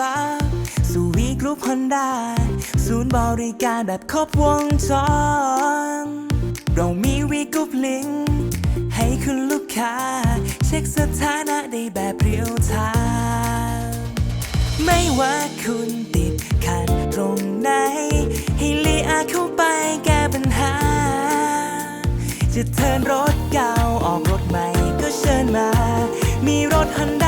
รับสู่วีกรุ๊ปฮอนด้าศูนย์บริการแบบครบวงจร เรามีวีกรุ๊ปลิงก์ให้คุณลูกค้า เช็คสถานะได้แบบเรียลไทม์ไม่ว่าคุณติดขัดตรงไหน ให้ลีอาเข้าไปแก้ปัญหา จะเทินรถเก่าออกรถใหม่ก็เชิญมา มีรถฮอนด้า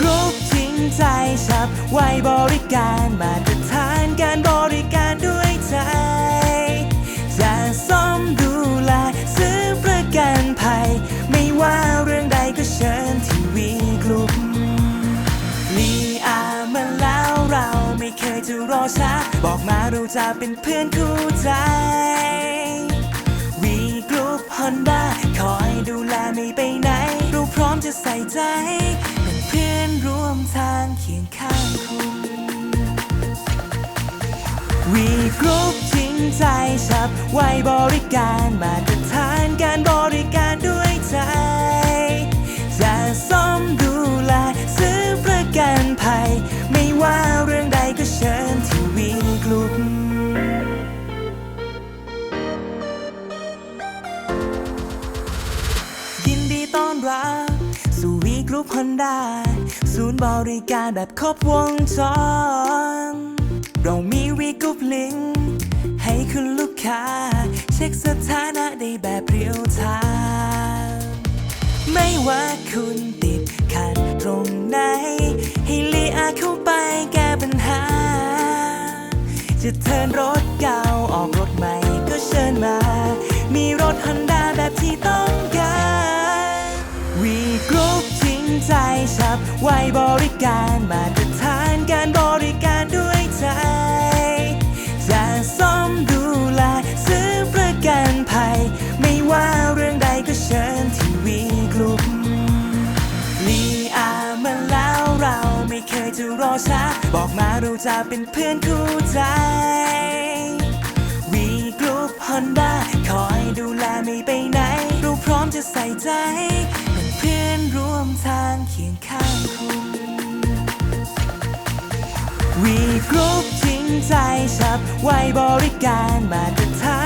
กรุ๊ปจริงใจฉับ ไวบริการมาตรฐานการบริการด้วยใจจะซ่อมดูแลซื้อประกันภัย ไม่ว่าเรื่องใดก็เชิญทีวีกรุ๊ปลีอามาแล้วเราไม่เคยจะรอช้า บอกมาเราจะเป็นเพื่อนคู่ใจวีกรุ๊ปฮอนด้าคอยดูแลไม่ไปไหน เราพร้อมจะใส่ใจ ทางเคียงข้างคุณ วีกรุ๊ปจริงใจฉับไวบริการมาตรฐานการบริการด้วยใจ จะซ่อมดูแลซื้อประกันภัย ไม่ว่าเรื่องใดก็เชิญที่วีกลุ่มยินดีต้อนรับสู่วีกรุ๊ปฮอนด้า ศูนย์บริการแบบครบวงจร เรามีวีกุ๊ปลิง ให้คุณลูกค้า เช็คสถานะได้แบบเรียลไทม์ไม่ว่าคุณติดขัดตรงไหน ให้ลีอาเข้าไปแก้ปัญหา จะเทินรถเก่าออกรถใหม่ก็เชิญมา มีรถฮอนด้าแบบที่ต้อง ใจฉับไวบริการมาตรฐานการบริการด้วยใจจะซ่อมดูแลซื้อประกันภัย ไม่ว่าเรื่องใดก็เชิญทีวีกลุ่มลีอามาแล้วเราไม่เคยจะรอช้า บอกมาเราจะเป็นเพื่อนคู่ใจวีกรุ๊ปฮอนด้าคอยดูแลไม่ไปไหน เราพร้อมจะใส่ใจ เคียงข้างคุณ We Group จริงใจชับไว้บริการมาตรฐาน